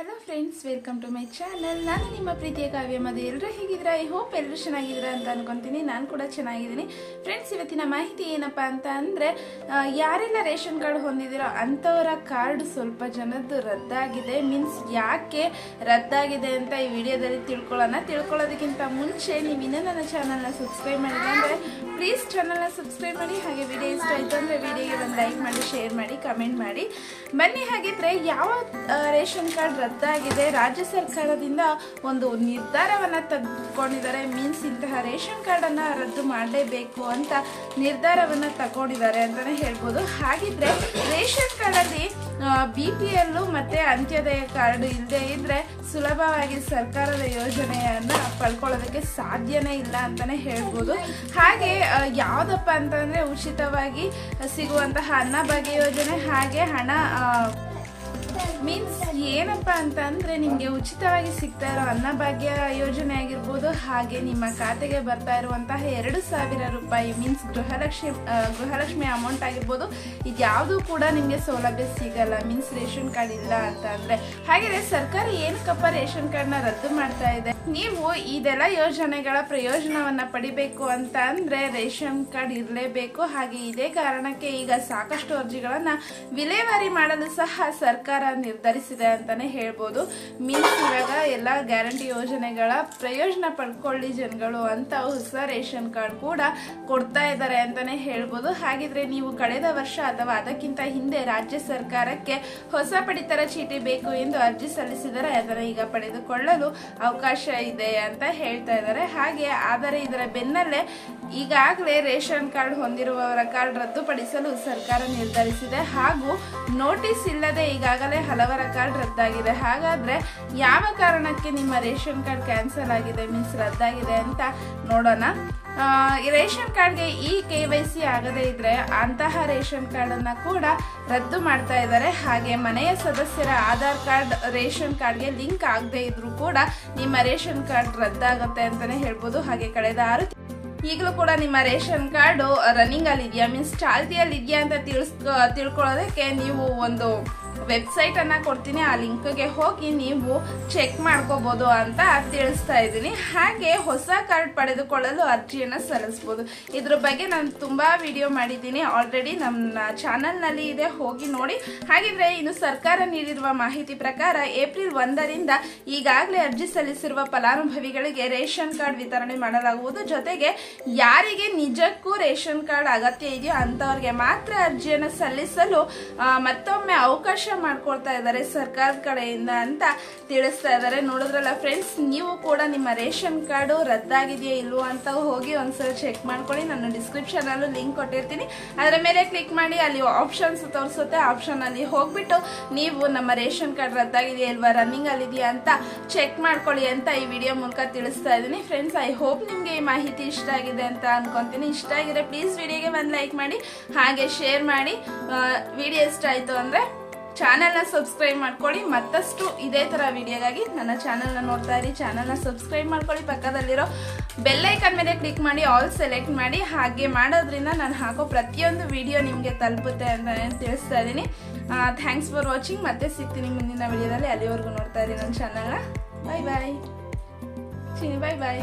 Hello friends welcome to my channel ನಾನು ನಿಮ್ಮ ಪ್ರೀತಿಯ ಕಾವ್ಯ ಮದು ಎಲ್ಲರೂ ಹೇಗಿದ್ದೀರಾ? ಐ ಹೋಪ್ ಎಲ್ಲರೂ ಚೆನ್ನಾಗಿದ್ದೀರಾ ಅಂತ ಅನ್ಕೊಂತೀನಿ. ನಾನು ಕೂಡ ಚೆನ್ನಾಗಿದ್ದೀನಿ. ಫ್ರೆಂಡ್ಸ್ ಇವತ್ತಿನ ಮಾಹಿತಿ ಏನಪ್ಪ ಅಂತ ಅಂದರೆ ಯಾರೆಲ್ಲ ರೇಷನ್ ಕಾರ್ಡ್ ಹೊಂದಿದ್ದೀರೋ ಅಂಥವರ ಕಾರ್ಡ್ ಸ್ವಲ್ಪ ಜನದ್ದು ರದ್ದಾಗಿದೆ. ಮೀನ್ಸ್ ಯಾಕೆ ರದ್ದಾಗಿದೆ ಅಂತ ಈ ವಿಡಿಯೋದಲ್ಲಿ ತಿಳ್ಕೊಳ್ಳೋಣ. ತಿಳ್ಕೊಳ್ಳೋದಕ್ಕಿಂತ ಮುಂಚೆ ನೀವು ಇನ್ನೂ ನನ್ನ ಚಾನಲ್ನ ಸಬ್ಸ್ಕ್ರೈಬ್ ಮಾಡಿಲ್ಲ ಅಂದರೆ ಪ್ಲೀಸ್ ಚಾನಲ್ನ ಸಬ್ಸ್ಕ್ರೈಬ್ ಮಾಡಿ. ಹಾಗೆ ವಿಡಿಯೋ ಇಷ್ಟ ಆಯಿತು ಅಂದರೆ ವಿಡಿಯೋಗೆ ಒಂದು ಲೈಕ್ ಮಾಡಿ ಶೇರ್ ಮಾಡಿ ಕಮೆಂಟ್ ಮಾಡಿ. ಬನ್ನಿ ಹಾಗಿದ್ರೆ ಯಾವ ರೇಷನ್ ಕಾರ್ಡ್ ರದ್ದಾಗಿದೆ. ರಾಜ್ಯ ಸರ್ಕಾರದಿಂದ ಒಂದು ನಿರ್ಧಾರವನ್ನು ತೆಗೆದುಕೊಂಡಿದ್ದಾರೆ. ಮೀನ್ಸ್ ಇಂತಹ ರೇಷನ್ ಕಾರ್ಡನ್ನು ರದ್ದು ಮಾಡಲೇಬೇಕು ಅಂತ ನಿರ್ಧಾರವನ್ನು ತಗೊಂಡಿದ್ದಾರೆ ಅಂತಲೇ ಹೇಳ್ಬೋದು. ಹಾಗಿದ್ರೆ ರೇಷನ್ ಕಾರ್ಡಲ್ಲಿ ಬಿ ಪಿ ಎಲ್ಲು ಮತ್ತು ಅಂತ್ಯೋದಯ ಕಾರ್ಡ್ ಇಲ್ಲದೆ ಇದ್ದರೆ ಸುಲಭವಾಗಿ ಸರ್ಕಾರದ ಯೋಜನೆಯನ್ನು ಪಡ್ಕೊಳ್ಳೋದಕ್ಕೆ ಸಾಧ್ಯನೇ ಇಲ್ಲ ಅಂತಲೇ ಹೇಳ್ಬೋದು. ಹಾಗೆ ಯಾವುದಪ್ಪ ಅಂತಂದರೆ ಉಚಿತವಾಗಿ ಸಿಗುವಂತಹ ಅನ್ನಭಾಗ್ಯ ಯೋಜನೆ, ಹಾಗೆ ಹಣ ಮೀನ್ಸ್ ಏನಪ್ಪ ಅಂತ ಅಂದ್ರೆ ನಿಮಗೆ ಉಚಿತವಾಗಿ ಸಿಗ್ತಾ ಇರೋ ಅನ್ನಭಾಗ್ಯ ಯೋಜನೆ ಆಗಿರ್ಬೋದು, ಹಾಗೆ ನಿಮ್ಮ ಖಾತೆಗೆ ಬರ್ತಾ ಇರುವಂತಹ ಎರಡು ಸಾವಿರ ರೂಪಾಯಿ ಮೀನ್ಸ್ ಗೃಹಲಕ್ಷ್ಮಿ ಗೃಹಲಕ್ಷ್ಮಿ ಅಮೌಂಟ್ ಆಗಿರ್ಬೋದು, ಇದ್ಯಾವುದು ಕೂಡ ನಿಮಗೆ ಸೌಲಭ್ಯ ಸಿಗಲ್ಲ ಮೀನ್ಸ್ ರೇಷನ್ ಕಾರ್ಡ್ ಇಲ್ಲ ಅಂತ ಅಂದ್ರೆ. ಹಾಗೆ ಸರ್ಕಾರ ಏನಕ್ಕಪ್ಪ ರೇಷನ್ ಕಾರ್ಡ್ನ ರದ್ದು ಮಾಡ್ತಾ ಇದೆ? ನೀವು ಇದೆಲ್ಲ ಯೋಜನೆಗಳ ಪ್ರಯೋಜನವನ್ನ ಪಡಿಬೇಕು ಅಂತ ಅಂದ್ರೆ ರೇಷನ್ ಕಾರ್ಡ್ ಇರಲೇಬೇಕು. ಹಾಗೆ ಇದೇ ಕಾರಣಕ್ಕೆ ಈಗ ಸಾಕಷ್ಟು ಅರ್ಜಿಗಳನ್ನ ವಿಲೇವಾರಿ ಮಾಡಲು ಸಹ ಸರ್ಕಾರ ನಿರ್ಧರಿಸಿದೆ ಅಂತಾನೆ ಹೇಳ್ಬೋದು. ಮೀನ್ಸ್ ಇವಾಗ ಎಲ್ಲ ಗ್ಯಾರಂಟಿ ಯೋಜನೆಗಳ ಪ್ರಯೋಜನ ಪಡ್ಕೊಳ್ಳಿ ಜನಗಳು ಅಂತ ಹೊಸ ರೇಷನ್ ಕಾರ್ಡ್ ಕೂಡ ಕೊಡ್ತಾ ಇದ್ದಾರೆ ಅಂತಾನೆ ಹೇಳ್ಬೋದು. ಹಾಗಿದ್ರೆ ನೀವು ಕಳೆದ ವರ್ಷ ಅಥವಾ ಅದಕ್ಕಿಂತ ಹಿಂದೆ ರಾಜ್ಯ ಸರ್ಕಾರಕ್ಕೆ ಹೊಸ ಪಡಿತರ ಚೀಟಿ ಬೇಕು ಎಂದು ಅರ್ಜಿ ಸಲ್ಲಿಸಿದರೆ ಅದನ್ನು ಈಗ ಪಡೆದುಕೊಳ್ಳಲು ಅವಕಾಶ ಇದೆ ಅಂತ ಹೇಳ್ತಾ ಇದ್ದಾರೆ. ಹಾಗೆ ಆದರೆ ಇದರ ಬೆನ್ನಲ್ಲೇ ಈಗಾಗಲೇ ರೇಷನ್ ಕಾರ್ಡ್ ಹೊಂದಿರುವವರ ಕಾರ್ಡ್ ರದ್ದುಪಡಿಸಲು ಸರ್ಕಾರ ನಿರ್ಧರಿಸಿದೆ. ಹಾಗೂ ನೋಟಿಸ್ ಇಲ್ಲದೆ ಈಗಾಗಲೇ ಹಲವರ ಕಾರ್ಡ್ ರದ್ದಾಗಿದೆ. ಹಾಗಾದ್ರೆ ಯಾವ ಕಾರಣಕ್ಕೆ ನಿಮ್ಮ ರೇಷನ್ ಕಾರ್ಡ್ ಕ್ಯಾನ್ಸಲ್ ಆಗಿದೆ, ಮೀನ್ಸ್ ರದ್ದಾಗಿದೆ ಅಂತ ನೋಡೋಣ. ರೇಷನ್ ಕಾರ್ಡ್ಗೆ ಈ ಕೆ ವೈ ಸಿ ಆಗದೇ ಇದ್ರೆ ಅಂತಹ ರೇಷನ್ ಕಾರ್ಡನ್ನು ಕೂಡ ರದ್ದು ಮಾಡ್ತಾ ಇದ್ದಾರೆ. ಹಾಗೆ ಮನೆಯ ಸದಸ್ಯರ ಆಧಾರ್ ಕಾರ್ಡ್, ರೇಷನ್ ಕಾರ್ಡ್ಗೆ ಲಿಂಕ್ ಆಗದೆ ಇದ್ರೂ ಕೂಡ ನಿಮ್ಮ ರೇಷನ್ ಕಾರ್ಡ್ ರದ್ದಾಗುತ್ತೆ ಅಂತಾನೆ ಹೇಳ್ಬೋದು. ಹಾಗೆ ಕಳೆದ ಆರು ಈಗಲೂ ಕೂಡ ನಿಮ್ಮ ರೇಷನ್ ಕಾರ್ಡು ರನ್ನಿಂಗ್ ಅಲ್ಲಿ ಇದೆಯಾ ಮೀನ್ಸ್ ಚಾಲ್ತಿಯಲ್ಲಿ ಇದೆಯಾ ಅಂತ ತಿಳಿಸ್ ತಿಳ್ಕೊಳ್ಳೋದಕ್ಕೆ ನೀವು ಒಂದು ವೆಬ್ಸೈಟ್ ಅನ್ನ ಕೊಡ್ತೀನಿ, ಆ ಲಿಂಕ್ಗೆ ಹೋಗಿ ನೀವು ಚೆಕ್ ಮಾಡ್ಕೋಬೋದು ಅಂತ ತಿಳಿಸ್ತಾ ಇದ್ದೀನಿ. ಹಾಗೆ ಹೊಸ ಕಾರ್ಡ್ ಪಡೆದುಕೊಳ್ಳಲು ಅರ್ಜಿಯನ್ನು ಸಲ್ಲಿಸ್ಬೋದು. ಇದ್ರ ಬಗ್ಗೆ ನಾನು ತುಂಬಾ ವಿಡಿಯೋ ಮಾಡಿದ್ದೀನಿ. ಆಲ್ರೆಡಿ ನಮ್ಮ ಚಾನಲ್ನಲ್ಲಿ ಇದೆ, ಹೋಗಿ ನೋಡಿ. ಹಾಗಿದ್ರೆ ಇನ್ನು ಸರ್ಕಾರ ನೀಡಿರುವ ಮಾಹಿತಿ ಪ್ರಕಾರ ಏಪ್ರಿಲ್ ಒಂದರಿಂದ ಈಗಾಗಲೇ ಅರ್ಜಿ ಸಲ್ಲಿಸಿರುವ ಫಲಾನುಭವಿಗಳಿಗೆ ರೇಷನ್ ಕಾರ್ಡ್ ವಿತರಣೆ ಮಾಡಲಾಗುವುದು. ಜೊತೆಗೆ ಯಾರಿಗೆ ನಿಜಕ್ಕೂ ರೇಷನ್ ಕಾರ್ಡ್ ಅಗತ್ಯ ಇದೆಯೋ ಅಂಥವ್ರಿಗೆ ಮಾತ್ರ ಅರ್ಜಿಯನ್ನು ಸಲ್ಲಿಸಲು ಮತ್ತೊಮ್ಮೆ ಅವಕಾಶ ಮಾಡ್ಕೊಳ್ತಾ ಇದ್ದಾರೆ ಸರ್ಕಾರದ ಕಡೆಯಿಂದ ಅಂತ ತಿಳಿಸ್ತಾ ಇದ್ದಾರೆ. ನೋಡಿದ್ರಲ್ಲ ಫ್ರೆಂಡ್ಸ್ ನೀವು ಕೂಡ ನಿಮ್ಮ ರೇಷನ್ ಕಾರ್ಡು ರದ್ದಾಗಿದೆಯಾ ಇಲ್ವೋ ಅಂತ ಹೋಗಿ ಒಂದ್ಸಲ ಚೆಕ್ ಮಾಡ್ಕೊಳ್ಳಿ. ನಾನು ಡಿಸ್ಕ್ರಿಪ್ಷನ್ ಅಲ್ಲೂ ಲಿಂಕ್ ಕೊಟ್ಟಿರ್ತೀನಿ. ಅದರ ಮೇಲೆ ಕ್ಲಿಕ್ ಮಾಡಿ, ಅಲ್ಲಿ ಆಪ್ಷನ್ಸ್ ತೋರಿಸುತ್ತೆ. ಆಪ್ಷನ್ ಅಲ್ಲಿ ಹೋಗ್ಬಿಟ್ಟು ನೀವು ನಮ್ಮ ರೇಷನ್ ಕಾರ್ಡ್ ರದ್ದಾಗಿದೆಯಾ ಇಲ್ವಾ ಅಲ್ಲಿ ಇದೆಯಾ ಅಂತ ಚೆಕ್ ಮಾಡ್ಕೊಳ್ಳಿ ಅಂತ ಈ ವಿಡಿಯೋ ಮೂಲಕ ತಿಳಿಸ್ತಾ ಇದ್ದೀನಿ. ಫ್ರೆಂಡ್ಸ್ ಐ ಹೋಪ್ ನಿಮಗೆ ಈ ಮಾಹಿತಿ ಇಷ್ಟ ಆಗಿದೆ ಅಂತ ಅನ್ಕೊಂತೀನಿ. ಇಷ್ಟ ಆಗಿದ್ರೆ ಪ್ಲೀಸ್ ವಿಡಿಯೋಗೆ ಒಂದು ಲೈಕ್ ಮಾಡಿ, ಹಾಗೆ ಶೇರ್ ಮಾಡಿ. ವಿಡಿಯೋ ಇಷ್ಟ ಆಯಿತು ಅಂದರೆ ಚಾನಲ್ನ ಸಬ್ಸ್ಕ್ರೈಬ್ ಮಾಡ್ಕೊಳ್ಳಿ. ಮತ್ತಷ್ಟು ಇದೇ ಥರ ವಿಡಿಯೋಗಾಗಿ ನನ್ನ ಚಾನಲ್ನ ನೋಡ್ತಾ ಇರಿ. ಚಾನಲ್ನ ಸಬ್ಸ್ಕ್ರೈಬ್ ಮಾಡ್ಕೊಳ್ಳಿ. ಪಕ್ಕದಲ್ಲಿರೋ ಬೆಲ್ಲೈಕನ್ ಮೇಲೆ ಕ್ಲಿಕ್ ಮಾಡಿ, ಆಲ್ ಸೆಲೆಕ್ಟ್ ಮಾಡಿ. ಹಾಗೆ ಮಾಡೋದ್ರಿಂದ ನಾನು ಹಾಕೋ ಪ್ರತಿಯೊಂದು ವಿಡಿಯೋ ನಿಮಗೆ ತಲುಪುತ್ತೆ ಅಂತ ನಾನು ತಿಳಿಸ್ತಾ ಇದ್ದೀನಿ. ಥ್ಯಾಂಕ್ಸ್ ಫಾರ್ ವಾಚಿಂಗ್ ಮತ್ತೆ ಸಿಗ್ತೀನಿ ಮುಂದಿನ ವಿಡಿಯೋದಲ್ಲಿ. ಅಲ್ಲಿವರೆಗೂ ನೋಡ್ತಾ ಇರಿ ನನ್ನ ಚಾನಲ್ನ. ಬಾಯ್ ಬಾಯ್ ಚಿನಿ ಬಾಯ್ ಬಾಯ್